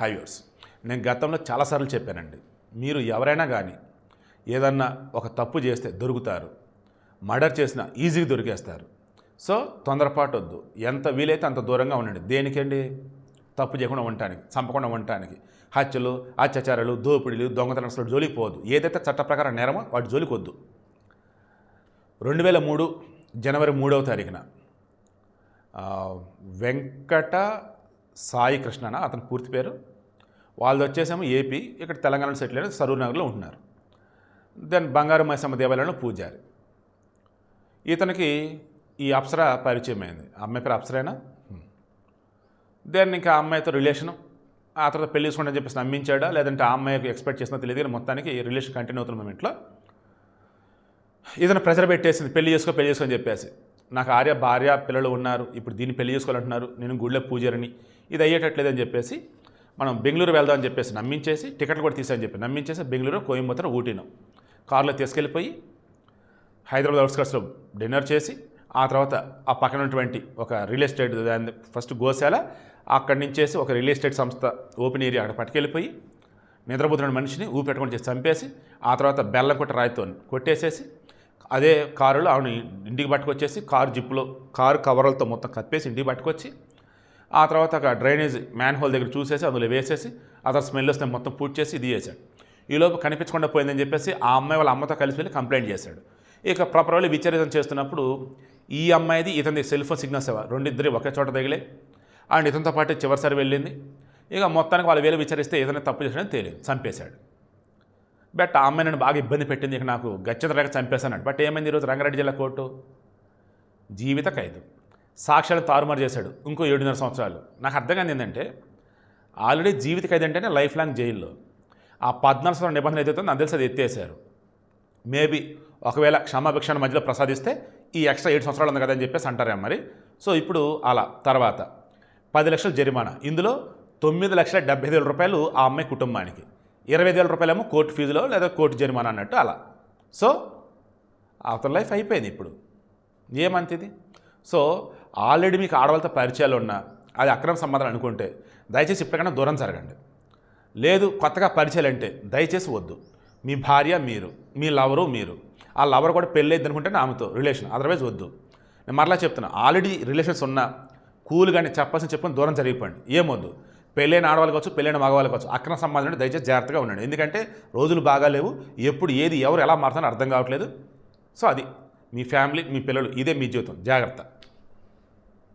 హైవర్స్ నేను గతంలో చాలాసార్లు చెప్పానండి. మీరు ఎవరైనా కానీ ఏదన్నా ఒక తప్పు చేస్తే దొరుకుతారు. మర్డర్ చేసినా ఈజీగా దొరికేస్తారు. సో తొందరపాటు వద్దు ఎంత వీలైతే అంత దూరంగా ఉండండి. దేనికండి? తప్పు చేయకుండా ఉండటానికి చంపకుండా ఉండటానికి. హత్యలు అత్యాచారాలు దోపిడీలు దొంగతనం అసలు జోలికి పోవద్దు. ఏదైతే చట్ట ప్రకారం నేరమో వాటి జోలికి వద్దు. రెండు వేల మూడు జనవరి మూడవ తారీఖున వెంకట సాయి కృష్ణన అతని పూర్తి పేరు వాళ్ళది వచ్చేసేమో ఏపీ ఇక్కడ తెలంగాణలో సెటిల్ అయిన సరూర్నగర్లో ఉంటున్నారు. దెన్ బంగారు మైసమ్మ దేవాలయంలో పూజారి. ఇతనికి ఈ అప్సర పరిచయం అయింది ఆ అమ్మాయి పేరు అప్సరేనా? దెన్ ఇంకా ఆ అమ్మాయితో రిలేషను ఆ తర్వాత పెళ్ళి చేసుకోండి చెప్పేసి నమ్మించాడా? లేదంటే ఆ అమ్మాయికి ఎక్స్పెక్ట్ చేసినా తెలియదు కానీ మొత్తానికి రిలేషన్ కంటిన్యూ అవుతున్న మూమెంట్లో ఇతను ప్రెజర్ పెట్టేసింది పెళ్ళి చేసుకో పెళ్ళి చేసుకో అని చెప్పేసి. నాకు ఆర్య భార్య పిల్లలు ఉన్నారు ఇప్పుడు దీన్ని పెళ్ళి చేసుకోవాలంటున్నారు నేను గుళ్ళో పూజారని. ఇది అయ్యేటట్లేదని చెప్పేసి మనం బెంగళూరు వెళ్దామని చెప్పేసి నమ్మించేసి టికెట్లు కూడా తీసామని చెప్పి నమ్మించేసి బెంగళూరు కోయంబత్తూరు ఊటీను కారులో తీసుకెళ్ళిపోయి హైదరాబాద్ అవుట్స్కట్స్లో డిన్నర్ చేసి ఆ తర్వాత ఆ పక్కన ఉన్నటువంటి ఒక రియల్ ఎస్టేట్ దాన్ని ఫస్ట్ గోశాల అక్కడి నుంచేసి ఒక రియల్ ఎస్టేట్ సంస్థ ఓపెన్ ఏరియా అక్కడ పట్టుకెళ్ళిపోయి నిద్రపోతున్న మనిషిని ఊపెట్టుకొని చేసి చంపేసి ఆ తర్వాత బెల్లం కొట్టి రాయితో కొట్టేసేసి అదే కారులో ఆవిడ ఇంటికి పట్టుకొచ్చేసి కారు జిప్పులో కారు కవర్లతో మొత్తం కప్పేసి ఇంటికి పట్టుకొచ్చి ఆ తర్వాత ఒక డ్రైనేజ్ మ్యాన్ హోల్ దగ్గర చూసేసి అందులో వేసేసి అతను స్మెల్ వస్తే మొత్తం పూర్తి చేసి ఇది చేశాడు. ఈలోపు కనిపించకుండా పోయిందని చెప్పేసి ఆ అమ్మాయి వాళ్ళ అమ్మతో కలిసి వెళ్ళి కంప్లైంట్ చేశాడు. ఇక ప్రాపర్ వాళ్ళు విచారణ చేస్తున్నప్పుడు ఈ అమ్మాయిది ఇతని సెల్ ఫోన్ సిగ్నల్స్ రెండు ఇద్దరి ఒకే చోట తగిలే అండ్ ఇతనితో పాటు చివరిసారి వెళ్ళింది. ఇక మొత్తానికి వాళ్ళు వేలు విచారిస్తే ఏదైనా తప్పు చేసాడని తెలియదు చంపేశాడు. బట్ ఆ అమ్మాయి నన్ను బాగా ఇబ్బంది పెట్టింది ఇక నాకు గచ్చత రేఖ చంపేశాను బట్ ఏమైంది ఈరోజు రంగారెడ్డి జిల్లా కోర్టు? జీవిత ఖైదు. సాక్ష్యాలు తారుమారు చేశాడు ఇంకో ఏడున్నర సంవత్సరాలు. నాకు అర్థం కాని ఏంటంటే ఆల్రెడీ జీవిత ఖైదు అంటేనే లైఫ్ లాంగ్ జైల్లో. ఆ పద్నాలుగు సంవత్సరాల నిబంధన ఏదైతే నాకు తెలిసి అది ఎత్తేసారు. మేబీ ఒకవేళ క్షమాభిక్షణ మధ్యలో ప్రసాదిస్తే ఈ ఎక్స్ట్రా ఏడు సంవత్సరాలు ఉంది కదా అని చెప్పేసి అంటారే మరి. సో ఇప్పుడు అలా తర్వాత. పది లక్షల జరిమానా. ఇందులో తొమ్మిది లక్షల డెబ్బై ఐదు వేల రూపాయలు ఆ అమ్మాయి కుటుంబానికి. ఇరవై ఐదు వేల రూపాయలేమో కోర్టు ఫీజులో లేదా కోర్టు జరిమానా అన్నట్టు అలా. సో అవతల లైఫ్ అయిపోయింది ఇప్పుడు. ఏమంతిది సో ఆల్రెడీ మీకు ఆడవాళ్ళతో పరిచయాలు ఉన్నా అది అక్రమ సంబంధం అనుకుంటే దయచేసి ఇప్పటికైనా దూరం జరగండి. లేదు కొత్తగా పరిచయాలు అంటే దయచేసి వద్దు. మీ భార్య మీరు మీ లవరు మీరు. ఆ లవర్ కూడా పెళ్ళి అయింది అనుకుంటే ఆమెతో రిలేషన్ అదర్వైజ్ వద్దు. నేను మరలా చెప్తున్నా ఆల్రెడీ రిలేషన్స్ ఉన్నా కూల్ కానీ చెప్పాల్సిన చెప్పుకొని దూరం జరిగిపోండి. ఏమొద్దు? పెళ్ళైన ఆడవాళ్ళు కావచ్చు పెళ్ళైన మగవాళ్ళు కావచ్చు అక్రమ సంబంధం అంటే దయచేసి జాగ్రత్తగా ఉండండి. ఎందుకంటే రోజులు బాగాలేవు ఎప్పుడు ఏది ఎవరు ఎలా మారుతారో అర్థం కావట్లేదు. సో అది మీ ఫ్యామిలీ మీ పిల్లలు ఇదే మీ జీవితం. జాగ్రత్త.